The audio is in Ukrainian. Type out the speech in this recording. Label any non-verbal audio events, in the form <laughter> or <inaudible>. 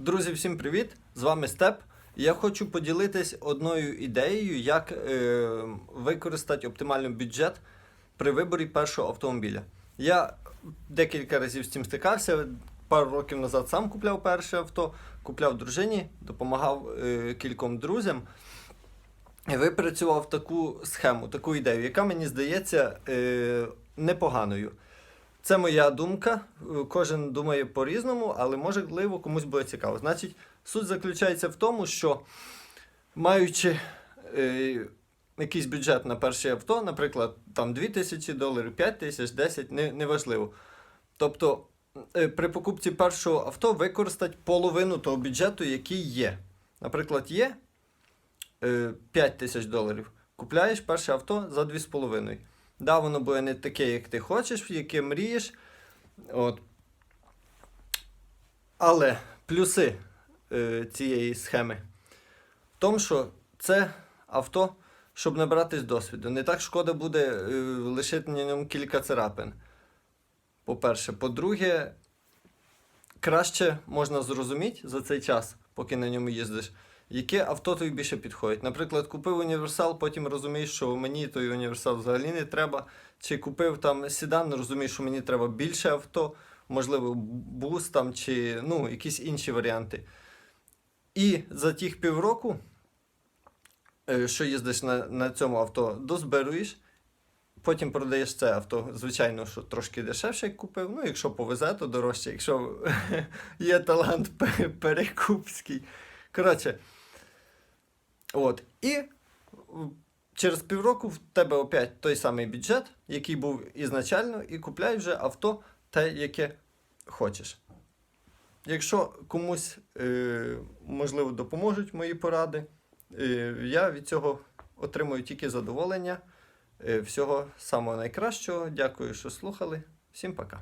Друзі, всім привіт! З вами Степ. Я хочу поділитись одною ідеєю, як е, використати оптимальний бюджет при виборі першого автомобіля. Я декілька разів з цим стикався. Пару років назад сам купляв перше авто, купляв дружині, допомагав е, кільком друзям. І випрацював таку схему, таку ідею, яка мені здається е, непоганою. Це моя думка. е, Кожен думає по-різному, але можливо комусь буде цікаво. Значить, суть заключається в тому, що маючи е, якийсь бюджет на перше авто, наприклад, там 2 тисячі доларів, 5 тисяч, 10, не, неважливо. Тобто, е, при покупці першого авто використати половину того бюджету, який є. Наприклад, є е, 5 тисяч доларів. Купляєш перше авто за 2,5. Да, воно буде не таке, як ти хочеш, яке мрієш. От. Але плюси е, цієї схеми в тому, що це авто, щоб набратись досвіду. Не так шкода буде е, лишити на ньому кілька царапин. По-перше. По-друге, краще можна зрозуміти за цей час, поки на ньому їздиш, яке авто тобі більше підходить. Наприклад, купив універсал, потім розумієш, що мені той універсал взагалі не треба. Чи купив там седан, розумієш, що мені треба більше авто, можливо, бус там, чи ну, якісь інші варіанти. І за тих півроку, е, що їздиш на, на цьому авто, дозбируєш, потім продаєш це авто, звичайно, що трошки дешевше купив. Ну, якщо повезе, то дорожче, якщо <laughs> є талант <laughs> перекупський. Коротше. От. І через півроку в тебе опять той самий бюджет, який був ізначально, і купляй вже авто те, яке хочеш. Якщо комусь, е, можливо, допоможуть мої поради, е, я від цього отримую тільки задоволення. Е, всього самого найкращого. Дякую, що слухали. Всім пока.